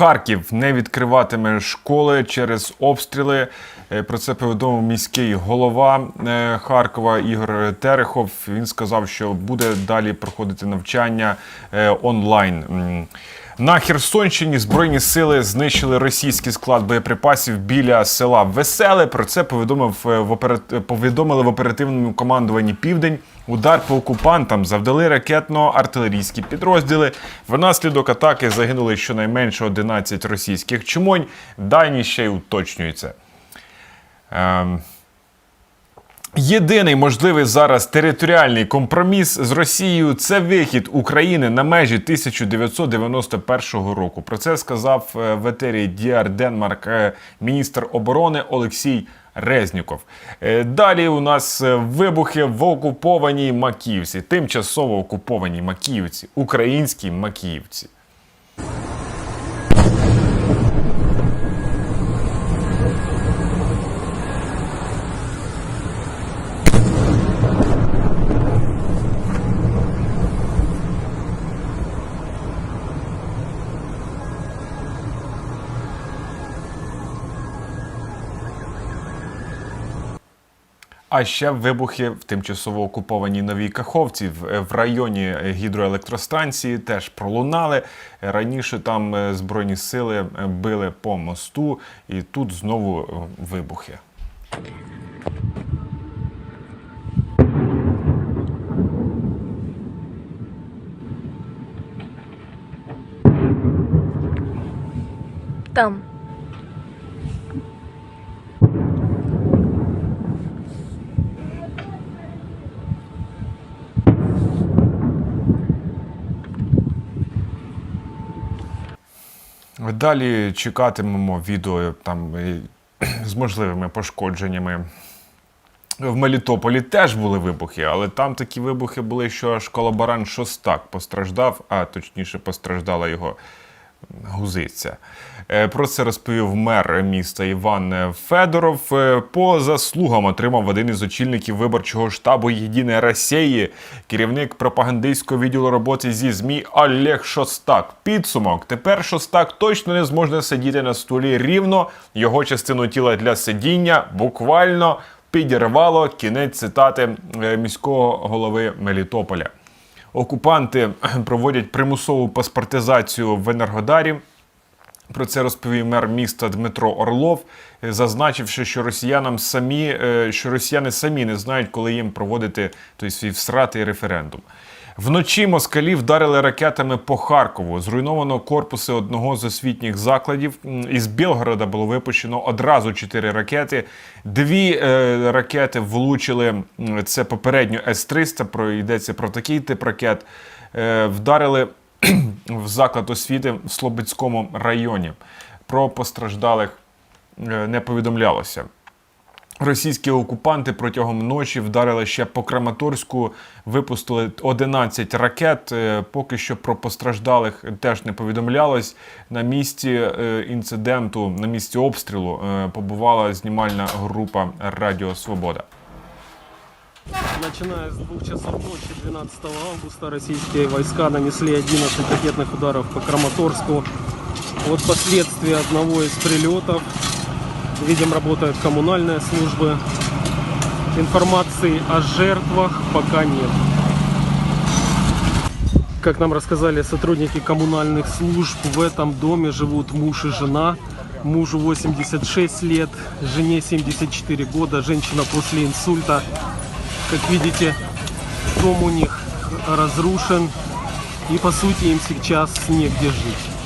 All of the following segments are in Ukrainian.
Харків не відкриватиме школи через обстріли. Е, Про це повідомив міський голова е, Харкова Ігор Терехов. Він сказав, що буде далі проходити навчання е, онлайн. На Херсонщині збройні сили знищили російський склад боєприпасів біля села Веселе. Про це повідомив е, в операт... повідомили в оперативному командуванні Південь. Удар по окупантам завдали ракетно-артилерійські підрозділи. Внаслідок атаки загинули щонайменше 11 російських чумонь. Дані ще й уточнюються. Ем... Єдиний можливий зараз територіальний компроміс з Росією це вихід України на межі 1991 року. Про це сказав е, в етері Діар Денмарк е, міністр оборони Олексій Резніков. Е, Далі у нас вибухи в окупованій Макіївці, тимчасово окупованій Макіївці, українській Макіївці. А ще вибухи в тимчасово окупованій Новій Каховці в, в районі гідроелектростанції теж пролунали. Раніше там е, збройні сили е, били по мосту, і тут знову е, вибухи. Там. Далі чекатимемо відео там з можливими пошкодженнями. В Мелітополі теж були вибухи, але там такі вибухи були, що аж колаборант Шостак постраждав, а точніше постраждала його гузиця. Е, Про це розповів мер міста Іван Федоров. Е, По заслугам отримав один із очільників виборчого штабу Єдиної Росії, керівник пропагандистського відділу роботи зі ЗМІ Олег Шостак. Підсумок. Тепер Шостак точно не зможе сидіти на столі рівно. Його частину тіла для сидіння буквально підірвало кінець цитати е, міського голови Мелітополя. Окупанти проводять примусову паспортизацію в Енергодарі. Про це розповів мер міста Дмитро Орлов, зазначивши, що росіянам самі, е, що росіяни самі не знають, коли їм проводити той свій всратий референдум. Вночі москалі вдарили ракетами по Харкову. Зруйновано корпуси одного з освітніх закладів. Із Білгорода було випущено одразу чотири ракети. Дві е, ракети влучили. Це попередньо С-300, про йдеться про такий тип ракет. Е, вдарили в заклад освіти в Слобідському районі. Про постраждалих е, не повідомлялося. Російські окупанти протягом ночі вдарили ще по Краматорську, випустили 11 ракет. Е, Поки що про постраждалих теж не повідомлялось. На місці е, інциденту, на місці обстрілу е, побувала знімальна група Радіо Свобода. Начиная с двух часов ночи 12 августа российские войска нанесли 11 ракетных ударов по Краматорску. Вот последствия одного из прилетов. Видим, работают коммунальные службы. Информации о жертвах пока нет. Как нам рассказали сотрудники коммунальных служб, в этом доме живут муж и жена. Мужу 86 лет, жене 74 года, женщина после инсульта. Как видите, дом у них разрушен. И по сути им сейчас негде жить.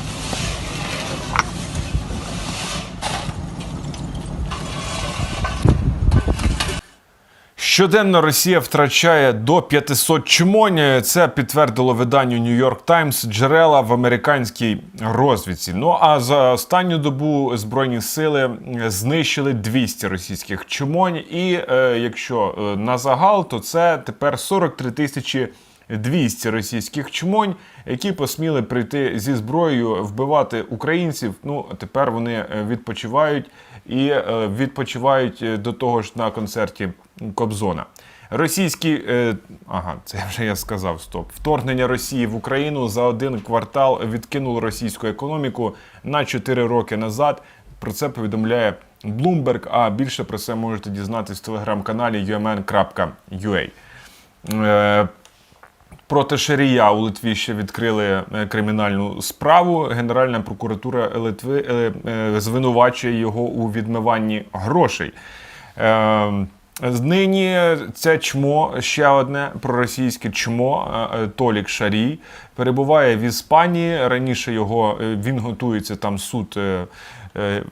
Щоденно Росія втрачає до 500 чмонь. Це підтвердило виданню New York Times джерела в американській розвідці. Ну а за останню добу збройні сили знищили 200 російських чмонь. І е, якщо е, на загал, то це тепер 43 тисячі 200 російських чмонь, які посміли прийти зі зброєю вбивати українців. Ну тепер вони е, відпочивають і е, відпочивають е, до того ж на концерті Кобзона. Російські, е, ага, це вже я сказав. Стоп. Вторгнення Росії в Україну за один квартал відкинуло російську економіку на 4 роки назад. Про це повідомляє Bloomberg, а більше про це можете дізнатись в телеграм-каналі umn.ua. Проти Шарія у Литві ще відкрили е, кримінальну справу. Генеральна прокуратура Литви е, е, звинувачує його у відмиванні грошей. Е, Нині це чмо, ще одне проросійське чмо Толік Шарій перебуває в Іспанії. Раніше його він готується там суд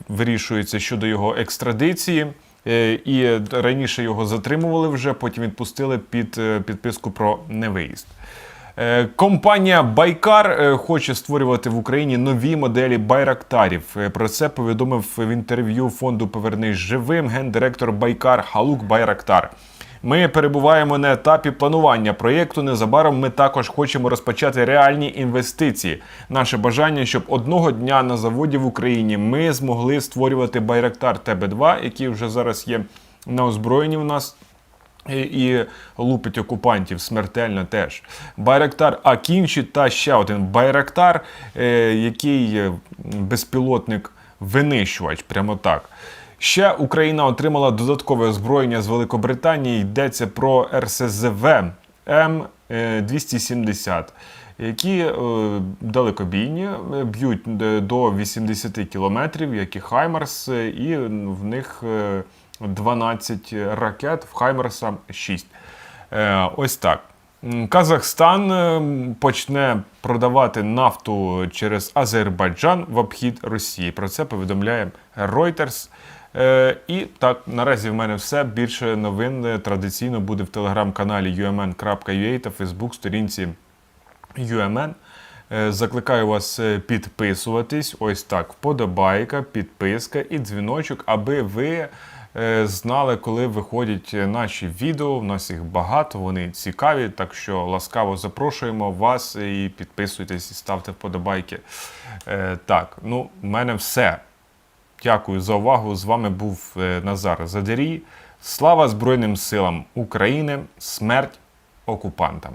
вирішується щодо його екстрадиції. Е, І раніше його затримували вже, потім відпустили під е, підписку про невиїзд. Е, Компанія Байкар е, хоче створювати в Україні нові моделі байрактарів. Е, Про це повідомив в інтерв'ю фонду Повернись живим гендиректор Байкар Халук Байрактар. Ми перебуваємо на етапі планування проєкту. Незабаром ми також хочемо розпочати реальні інвестиції. Наше бажання, щоб одного дня на заводі в Україні ми змогли створювати Байрактар ТБ2, який вже зараз є на озброєнні в нас. І, лупить окупантів смертельно теж. Байрактар Акінші та ще один Байрактар, е, який безпілотник винищувач, прямо так. Ще Україна отримала додаткове озброєння з Великобританії. Йдеться про РСЗВ М270, які е, далекобійні, е, б'ють е, до 80 кілометрів, як і Хаймарс, е, і в них е, 12 ракет, в Хаймерса 6. Е, ось так. Казахстан е, почне продавати нафту через Азербайджан в обхід Росії. Про це повідомляє Reuters. Е, і так, наразі в мене все. Більше новин е, традиційно буде в телеграм-каналі umn.ua та фейсбук-сторінці UMN. Е, Закликаю вас підписуватись. Ось так. Вподобайка, підписка і дзвіночок, аби ви знали, коли виходять наші відео. У нас їх багато, вони цікаві. Так що ласкаво запрошуємо вас і підписуйтесь і ставте вподобайки. Так, ну, в мене все. Дякую за увагу. З вами був е, Назар Задерій. Слава Збройним силам України! Смерть окупантам!